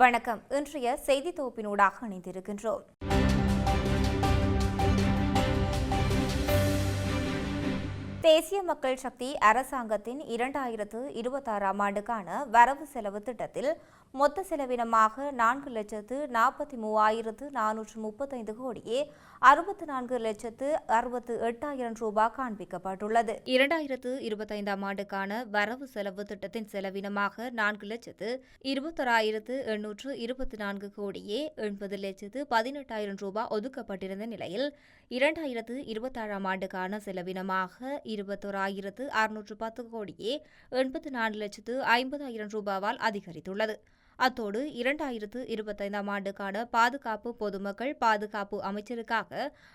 வணக்கம். இன்றைய செய்தி தொகுப்பினூடாக இணைந்திருக்கின்றோம். தேசிய மக்கள் சக்தி அரசாங்கத்தின் இரண்டாயிரத்து இருபத்தாறாம் ஆண்டுக்கான வரவு செலவு திட்டத்தில் மொத்த செலவினமாக நான்கு லட்சத்து நாற்பத்தி மூவாயிரத்து நானூற்று முப்பத்தைந்து கோடியே அறுபத்து நான்கு லட்சத்து அறுபத்து எட்டாயிரம் ரூபாய் காண்பிக்கப்பட்டுள்ளது. இரண்டாயிரத்து இருபத்தைந்தாம் ஆண்டுக்கான வரவு செலவு திட்டத்தின் செலவினமாக நான்கு லட்சத்து இருபத்தொராயிரத்து எண்ணூற்று இருபத்தி நான்கு கோடியே எண்பது லட்சத்து பதினெட்டாயிரம் ரூபாய் ஒதுக்கப்பட்டிருந்த நிலையில் இரண்டாயிரத்து இருபத்தாறாம் ஆண்டுக்கான செலவினமாக இருபத்தோராயிரத்து அறுநூற்று பத்து கோடியே எண்பத்து நான்கு லட்சத்து ஐம்பதாயிரம் ரூபாவால் அதிகரித்துள்ளது. அத்தோடு இரண்டாயிரத்து இருபத்தைந்தாம் ஆண்டுக்கான பாதுகாப்பு பொதுமக்கள் பாதுகாப்பு அமைச்சருக்காக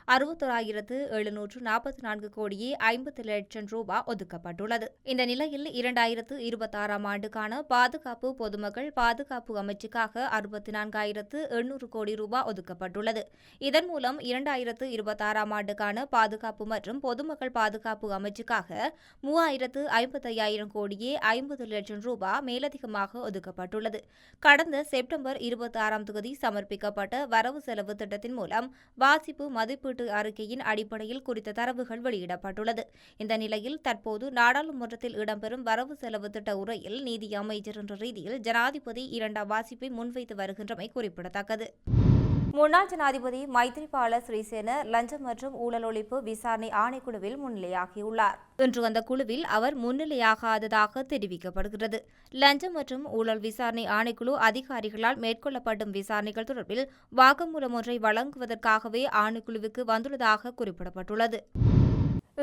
அறுபத்தொராயிரத்து எழுநூற்று நாற்பத்தி நான்கு கோடியே ஐம்பத்தி லட்சம் ரூபாய் ஒதுக்கப்பட்டுள்ளது. இந்த நிலையில் இரண்டாயிரத்து இருபத்தாறாம் ஆண்டுக்கான பாதுகாப்பு பொதுமக்கள் பாதுகாப்பு அமைச்சுக்காக அறுபத்தி நான்காயிரத்து எண்ணூறு கோடி ரூபாய் ஒதுக்கப்பட்டுள்ளது. இதன் மூலம் இரண்டாயிரத்து இருபத்தாறாம் ஆண்டுக்கான பாதுகாப்பு மற்றும் பொதுமக்கள் பாதுகாப்பு அமைச்சுக்காக மூவாயிரத்து ஐம்பத்தையாயிரம் கோடியே ஐம்பது லட்சம் ரூபாய் மேலதிகமாக ஒதுக்கப்பட்டுள்ளது. கடந்த செப்டம்பர் இருபத்தி ஆறாம் தேதி சமர்ப்பிக்கப்பட்ட வரவு செலவு திட்டத்தின் மூலம் வாசிப்பு மதிப்பீட்டு அறிக்கையின் அடிப்படையில் குறித்த தரவுகள் வெளியிடப்பட்டுள்ளது. இந்த நிலையில் தற்போது நாடாளுமன்றத்தில் இடம்பெறும் வரவு செலவு திட்ட உரையில் நீதி அமைச்சர் என்ற ரீதியில் ஜனாதிபதி இரண்டாம் வாசிப்பை முன்வைத்து வருகின்றமை குறிப்பிடத்தக்கது. முன்னாள் ஜனாதிபதி மைத்ரிபால சிறிசேன லஞ்சம் மற்றும் ஊழல் ஒழிப்பு விசாரணை ஆணைக்குழுவில் முன்னிலையாகியுள்ளார். இன்று அந்த குழுவில் அவர் முன்னிலையாகாததாக தெரிவிக்கப்படுகிறது. லஞ்சம் மற்றும் ஊழல் விசாரணை ஆணைக்குழு அதிகாரிகளால் மேற்கொள்ளப்படும் விசாரணைகள் தொடர்பில் வாக்குமூலம் ஒன்றை வழங்குவதற்காகவே ஆணைக்குழுவுக்கு வந்துள்ளதாக குறிப்பிடப்பட்டுள்ளது.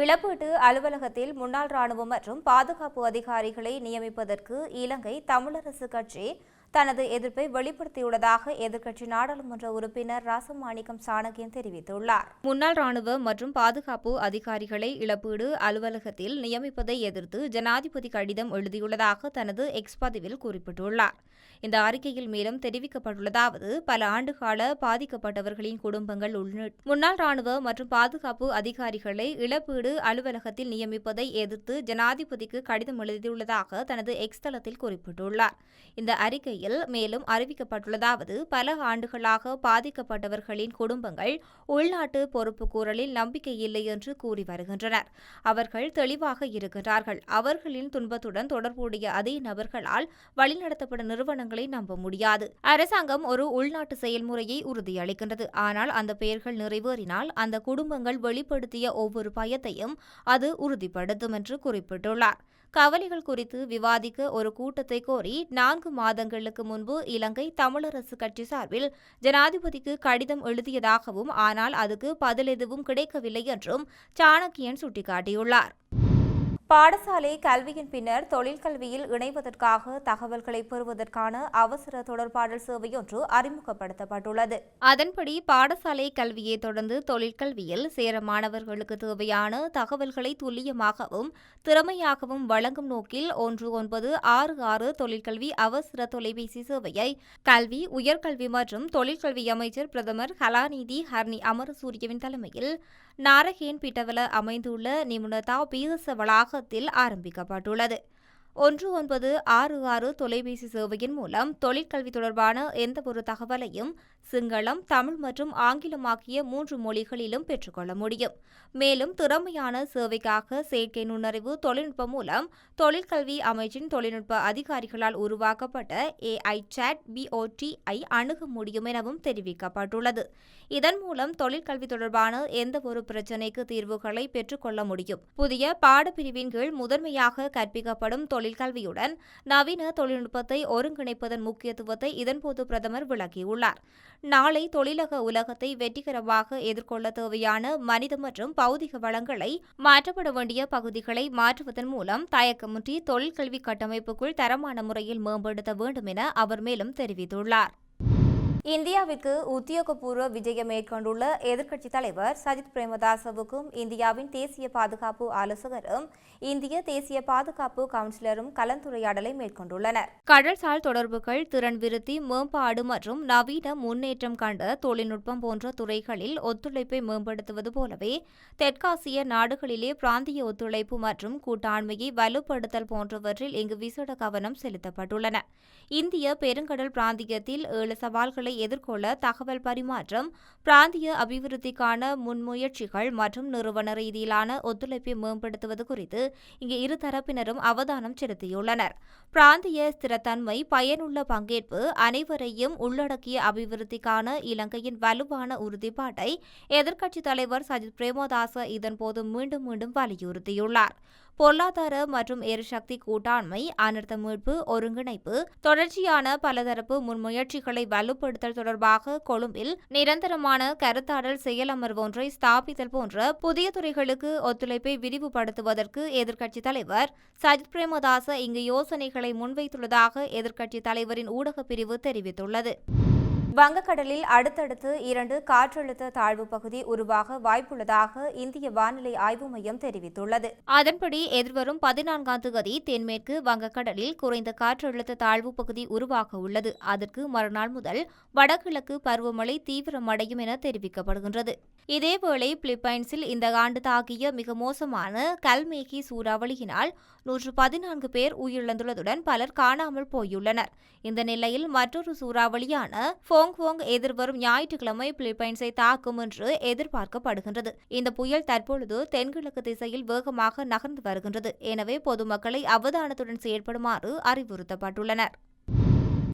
இழப்பீட்டு அலுவலகத்தில் முன்னாள் ராணுவம் மற்றும் பாதுகாப்பு அதிகாரிகளை நியமிப்பதற்கு இலங்கை தமிழரசு கட்சி தனது எதிர்ப்பை வெளிப்படுத்தியுள்ளதாக எதிர்க்கட்சி நாடாளுமன்ற உறுப்பினர் ராசமாணிக்கம் சாணக்கியன் தெரிவித்துள்ளார். முன்னாள் ராணுவ மற்றும் பாதுகாப்பு அதிகாரிகளை இழப்பீடு அலுவலகத்தில் நியமிப்பதை எதிர்த்து ஜனாதிபதி கடிதம் எழுதியுள்ளதாக தனது எக்ஸ் பதிவில் குறிப்பிட்டுள்ளார். இந்த அறிக்கையில் மேலும் தெரிவிக்கப்பட்டுள்ளதாவது பல ஆண்டுகால பாதிக்கப்பட்டவர்களின் குடும்பங்கள் உள்நு- முன்னாள் ராணுவ மற்றும் பாதுகாப்பு அதிகாரிகளை இழப்பீடு அலுவலகத்தில் நியமிப்பதை எதிர்த்து ஜனாதிபதிக்கு கடிதம் எழுதியுள்ளதாக தனது எக்ஸ் தளத்தில் குறிப்பிட்டுள்ளார். இந்த அறிக்கையில் மேலும் அறிவிக்கப்பட்டுள்ளதாவது பல ஆண்டுகளாக பாதிக்கப்பட்டவர்களின் குடும்பங்கள் உள்நாட்டு பொறுப்புக்கூறலில் நம்பிக்கை இல்லை என்று கூறி வருகின்றனர். அவர்கள் தெளிவாக இருக்கின்றார்கள். அவர்களின் துன்பத்துடன் தொடர்புடைய அதே நபர்களால் வழிநடத்தப்படும் நிறுவனங்களை நம்ப முடியாது. அரசாங்கம் ஒரு உள்நாட்டு செயல்முறையை உறுதியளிக்கின்றது. ஆனால் அந்த பெயர்கள் நிறைவேறினால் அந்த குடும்பங்கள் வெளிப்படுத்திய ஒவ்வொரு பயத்தையும் அது உறுதிப்படுத்தும் என்று குறிப்பிட்டுள்ளார். கவலைகள் குறித்து விவாதிக்க ஒரு கூட்டத்தை கோரி நான்கு மாதங்களுக்கு முன்பு இலங்கை தமிழரசு கட்சி சார்பில் ஜனாதிபதிக்கு கடிதம் எழுதியதாகவும் ஆனால் அதுக்கு பதில் எதுவும் கிடைக்கவில்லை என்றும் சாணக்கியன் சுட்டிக்காட்டியுள்ளார். பாடசாலை கல்வியின் பின்னர் தொழிற்கல்வியில் இணைவதற்காக தகவல்களை பெறுவதற்கான அவசர தொடர்பாடல் சேவையொன்று அறிமுகப்படுத்தப்பட்டுள்ளது. அதன்படி பாடசாலை கல்வியை தொடர்ந்து தொழிற்கல்வியில் சேர மாணவர்களுக்கு தேவையான தகவல்களை துல்லியமாகவும் திறமையாகவும் வழங்கும் நோக்கில் ஒன்று ஒன்பது ஆறு ஆறு தொழிற்கல்வி அவசர தொலைபேசி சேவையை கல்வி உயர்கல்வி மற்றும் தொழிற்கல்வி அமைச்சர் பிரதமர் கலாநிதி ஹர்னி அமரசூரியவின் தலைமையில் நாரகேன் பிட்டவல அமைந்துள்ள நிபுணதா பீதச வளாகத்தில் ஆரம்பிக்கப்பட்டுள்ளது. ஒன்று ஒன்பது ஆறு ஆறு தொலைபேசி சேவையின் மூலம் தொழிற்கல்வி தொடர்பான எந்தவொரு தகவலையும் சிங்களம் தமிழ் மற்றும் ஆங்கிலம் ஆகிய மூன்று மொழிகளிலும் பெற்றுக்கொள்ள முடியும். மேலும் திறமையான சேவைக்காக செயற்கை நுண்ணறிவு தொழில்நுட்பம் மூலம் தொழிற்கல்வி அமைச்சின் தொழில்நுட்ப அதிகாரிகளால் உருவாக்கப்பட்ட ஏஐ சாட் பிஓடிஐ அணுக முடியும் எனவும் தெரிவிக்கப்பட்டுள்ளது. இதன் மூலம் தொழிற்கல்வி தொடர்பான எந்தவொரு பிரச்சினைக்கு தீர்வுகளை பெற்றுக்கொள்ள முடியும். புதிய பாடப்பிரிவின் கீழ் முதன்மையாக கற்பிக்கப்படும் தொழிற்கல்வியுடன் நவீன தொழில்நுட்பத்தை ஒருங்கிணைப்பதன் முக்கியத்துவத்தை இதன்போது பிரதமர் விளக்கியுள்ளார். நாளை தொழிலக உலகத்தை வெற்றிகரமாக எதிர்கொள்ள தேவையான மனித மற்றும் பௌதிக வளங்களை மாற்றப்பட வேண்டிய பகுதிகளை மாற்றுவதன் மூலம் தயக்கமின்றி தொழிற்கல்வி கட்டமைப்புக்குள் தரமான முறையில் மேம்படுத்த வேண்டும் என அவர் மேலும் தெரிவித்துள்ளார். இந்தியாவிற்கு உத்தியோகபூர்வ விஜயம் மேற்கொண்டுள்ள எதிர்க்கட்சித் தலைவர் சஜித் பிரேமதாசவுக்கும் இந்தியாவின் தேசிய பாதுகாப்பு ஆலோசகரும் இந்திய தேசிய பாதுகாப்பு கவுன்சிலரும் கலந்துரையாடலை மேற்கொண்டுள்ளனர். கடல்சால் தொடர்புகள் திறன் விருத்தி மேம்பாடு மற்றும் நவீன முன்னேற்றம் கண்ட தொழில்நுட்பம் போன்ற துறைகளில் ஒத்துழைப்பை மேம்படுத்துவது போலவே தெற்காசிய நாடுகளிலே பிராந்திய ஒத்துழைப்பு மற்றும் கூட்டாண்மையை வலுப்படுத்தல் போன்றவற்றில் இங்கு விசேட கவனம் செலுத்தப்பட்டுள்ளன. இந்திய பெருங்கடல் பிராந்தியத்தில் ஏழு சவால்களை எதிர்கொள்ள தகவல் பரிமாற்றம் பிராந்திய அபிவிருத்திக்கான முன்முயற்சிகள் மற்றும் நிறுவன ரீதியிலான ஒத்துழைப்பை மேம்படுத்துவது குறித்து இங்கு இரு தரப்பினரும் அவதானம் செலுத்தியுள்ளனர். பிராந்திய ஸ்திரத்தன்மை பயனுள்ள பங்கேற்பு அனைவரையும் உள்ளடக்கிய அபிவிருத்திக்கான இலங்கையின் வலுவான உறுதிப்பாட்டை எதிர்க்கட்சித் தலைவர் சஜித் பிரேமதாச இதன்போது மீண்டும் மீண்டும் வலியுறுத்தியுள்ளார். பொருளாதார மற்றும் எரிசக்தி கூட்டாண்மை அனர்த்த மீட்பு ஒருங்கிணைப்பு தொடர்ச்சியான பலதரப்பு முன்முயற்சிகளை வலுப்படுத்தல் தொடர்பாக கொழும்பில் நிரந்தரமான கருத்தாடல் செயலமர்வு ஒன்றை ஸ்தாபித்தல் போன்ற புதிய துறைகளுக்கு ஒத்துழைப்பை விரிவுபடுத்துவதற்கு எதிர்க்கட்சித் தலைவர் சஜித் பிரேமதாச இங்கு யோசனைகளை முன்வைத்துள்ளதாக எதிர்க்கட்சித் தலைவரின் ஊடகப் பிரிவு தெரிவித்துள்ளது. வங்கக்கடலில் அடுத்தடுத்து இரண்டு காற்றழுத்த தாழ்வு பகுதி உருவாக வாய்ப்புள்ளதாக இந்திய வானிலை ஆய்வு மையம் தெரிவித்துள்ளது. அதன்படி எதிர்வரும் பதினான்காம் தேதி தென்மேற்கு வங்கக்கடலில் குறைந்த காற்றழுத்த தாழ்வு பகுதி உருவாக உள்ளது. அதற்கு மறுநாள் முதல் வடகிழக்கு பருவமழை தீவிரமடையும் என தெரிவிக்கப்படுகின்றது. இதேவேளை பிலிப்பைன்ஸில் இந்த ஆண்டு தாக்கிய மிக மோசமான கல்மேகி சூறாவளியினால் நூற்று பதினான்கு பேர் உயிரிழந்துள்ளதுடன் பலர் காணாமல் போயுள்ளனர். இந்த நிலையில் மற்றொரு சூறாவளியான போங்வோங் எதிர்வரும் ஞாயிற்றுக்கிழமை பிலிப்பைன்ஸை தாக்கும் என்று எதிர்பார்க்கப்படுகின்றது. இந்த புயல் தற்பொழுது தென்கிழக்கு திசையில் வேகமாக நகர்ந்து வருகின்றது. எனவே பொதுமக்களை அவதானத்துடன் செயல்படுமாறு அறிவுறுத்தப்பட்டுள்ளனர்.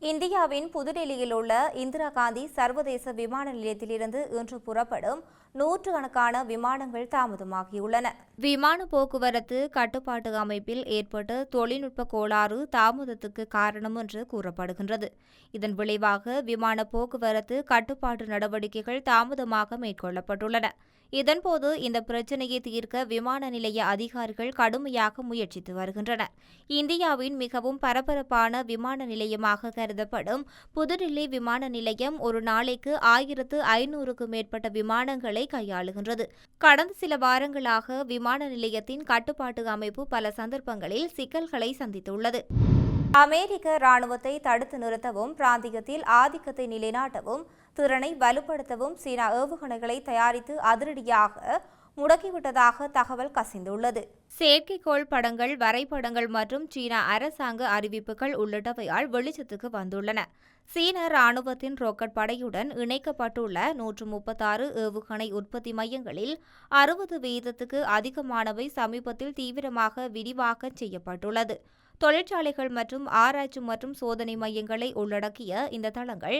இந்தியாவின் புதுடெல்லியில் உள்ள இந்திரா காந்தி சர்வதேச விமான நிலையத்திலிருந்து இன்று புறப்படும் நூற்றுக்கணக்கான விமானங்கள் தாமதமாகியுள்ளன. விமான போக்குவரத்து கட்டுப்பாட்டு அமைப்பில் ஏற்பட்ட தொழில்நுட்ப கோளாறு தாமதத்துக்கு காரணம் என்று கூறப்படுகின்றது. இதன் விளைவாக விமான போக்குவரத்து கட்டுப்பாட்டு நடவடிக்கைகள் தாமதமாக மேற்கொள்ளப்பட்டுள்ளன. இதன்போது இந்த பிரச்சினையை தீர்க்க விமான நிலைய அதிகாரிகள் கடுமையாக முயற்சித்து வருகின்றனர். இந்தியாவின் மிகவும் பரபரப்பான விமான நிலையமாக கருதப்படும் புதுடில்லி விமான நிலையம் ஒரு நாளைக்கு ஆயிரத்து ஐநூறுக்கும் மேற்பட்ட விமானங்களை கையாளுகின்றது. கடந்த சில வாரங்களாக விமான நிலையத்தின் கட்டுப்பாட்டு அமைப்பு பல சந்தர்ப்பங்களில் சிக்கல்களை சந்தித்துள்ளது. அமெரிக்க ராணுவத்தை தடுத்து நிறுத்தவும் பிராந்தியத்தில் ஆதிக்கத்தை நிலைநாட்டவும் திறனை வலுப்படுத்தவும் சீனா ஏவுகணைகளை தயாரித்து அதிரடியாக முடக்கிவிட்டதாக தகவல் கசிந்துள்ளது. செயற்கைக்கோள் படங்கள் வரைபடங்கள் மற்றும் சீனா அரசாங்க அறிவிப்புகள் உள்ளிட்டவையால் வெளிச்சத்துக்கு வந்துள்ளன. சீன ராணுவத்தின் ராக்கெட் படையுடன் இணைக்கப்பட்டுள்ள நூற்று முப்பத்தாறு ஏவுகணை உற்பத்தி மையங்களில் அறுபது வீதத்துக்கு அதிகமானவை சமீபத்தில் தீவிரமாக விரிவாக்கம் செய்யப்பட்டுள்ளது. தொழிற்சாலைகள் மற்றும் ஆராய்ச்சி மற்றும் சோதனை மையங்களை உள்ளடக்கிய இந்த தளங்கள்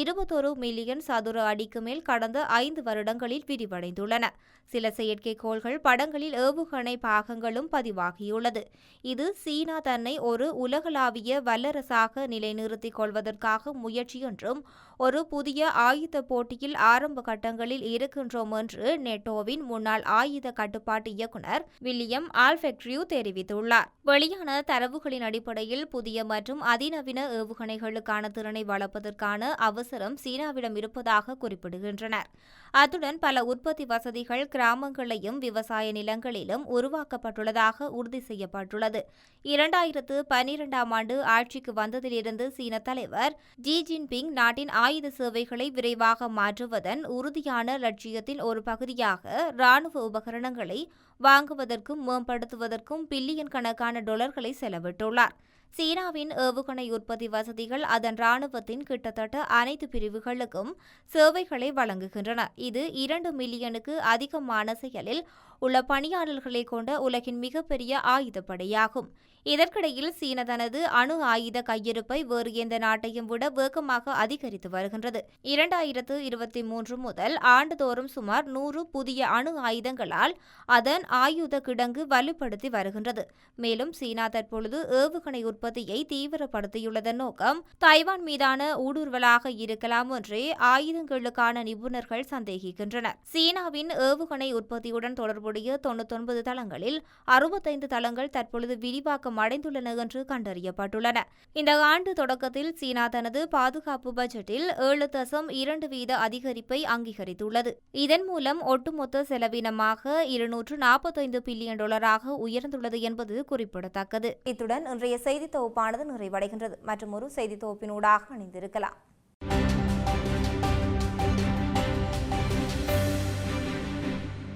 இருபத்தொரு மில்லியன் சதுர அடிக்கு மேல் கடந்த ஐந்து வருடங்களில் விரிவடைந்துள்ளன. சில செயற்கைக்கோள்கள் படங்களில் ஏவுகணை பாக பாகங்களும் பதிவாகியுள்ளது. இது சீனா தன்னை ஒரு உலகளாவிய வல்லரசாக நிலைநிறுத்திக் கொள்வதற்காக முயற்சி என்றும் ஒரு புதிய ஆயுத போட்டியில் ஆரம்ப கட்டங்களில் இருக்கின்றோம் என்று நெட்டோவின் முன்னாள் ஆயுத கட்டுப்பாட்டு இயக்குநர் வில்லியம் ஆல்ஃபெக்ட்ரியூ தெரிவித்துள்ளார். வெளியான தரவுகளின் அடிப்படையில் புதிய மற்றும் அதிநவீன ஏவுகணைகளுக்கான திறனை வளர்ப்பதற்கான அவசரம் சீனாவிடம் இருப்பதாக குறிப்பிடுகின்றனர். அத்துடன் பல உற்பத்தி வசதிகள் கிராமங்களையும் விவசாய நிலங்களிலும் உருவாக்க உருவாக்கப்பட்டுள்ளதாக உறுதி செய்யப்பட்டுள்ளது. இரண்டாயிரத்து பனிரெண்டாம் ஆண்டு ஆட்சிக்கு வந்ததிலிருந்து சீன தலைவர் ஜி ஜின்பிங் நாட்டின் ஆயுத சேவைகளை விரைவாக மாற்றுவதன் உறுதியான லட்சியத்தின் ஒரு பகுதியாக ராணுவ உபகரணங்களை வாங்குவதற்கும் மேம்படுத்துவதற்கும் பில்லியன் கணக்கான டொலர்களை செலவிட்டுள்ளார். சீனாவின் ஏவுகணை உற்பத்தி வசதிகள் அதன் ராணுவத்தின் கிட்டத்தட்ட அனைத்து பிரிவுகளுக்கும் சேவைகளை வழங்குகின்றன. இது இரண்டு மில்லியனுக்கு அதிகமான செயலில் உள்ள பணியாளர்களை கொண்ட உலகின் மிகப்பெரிய ஆயுதப்படையாகும். இதற்கிடையில் சீன தனது அணு ஆயுத கையிருப்பை வேறு எந்த நாட்டையும் விட வேகமாக அதிகரித்து வருகின்றது. இரண்டாயிரத்து இருபத்தி மூன்று முதல் ஆண்டுதோறும் சுமார் நூறு புதிய அணு ஆயுதங்களால் அதன் ஆயுத கிடங்கு வலுப்படுத்தி வருகின்றது. மேலும் சீனா தற்பொழுது ஏவுகணை உற்பத்தியை தீவிரப்படுத்தியுள்ளதன் நோக்கம் தைவான் மீதான ஊடுருவலாக இருக்கலாம் என்றே ஆயுதங்களுக்கான நிபுணர்கள் சந்தேகிக்கின்றனர். சீனாவின் ஏவுகணை உற்பத்தியுடன் தொடர்பு தொடர்புடைய தொண்ணூத்தொன்பது தளங்களில் அறுபத்தைந்து தளங்கள் தற்பொழுது விரிவாக்கம் அடைந்துள்ளன என்று கண்டறியப்பட்டுள்ளன. இந்த ஆண்டு தொடக்கத்தில் சீனா தனது பாதுகாப்பு பட்ஜெட்டில் ஏழு தசம் இரண்டு வீத அதிகரிப்பை அங்கீகரித்துள்ளது. இதன் மூலம் ஒட்டுமொத்த செலவினமாக இருநூற்று நாற்பத்தைந்து பில்லியன் டாலராக உயர்ந்துள்ளது என்பது குறிப்பிடத்தக்கது. இத்துடன் இன்றைய செய்தி தொகுப்பானது நிறைவடைகின்றது. மற்றும் ஒரு செய்தி தொகுப்பினூடாக இணைந்திருக்கலாம்.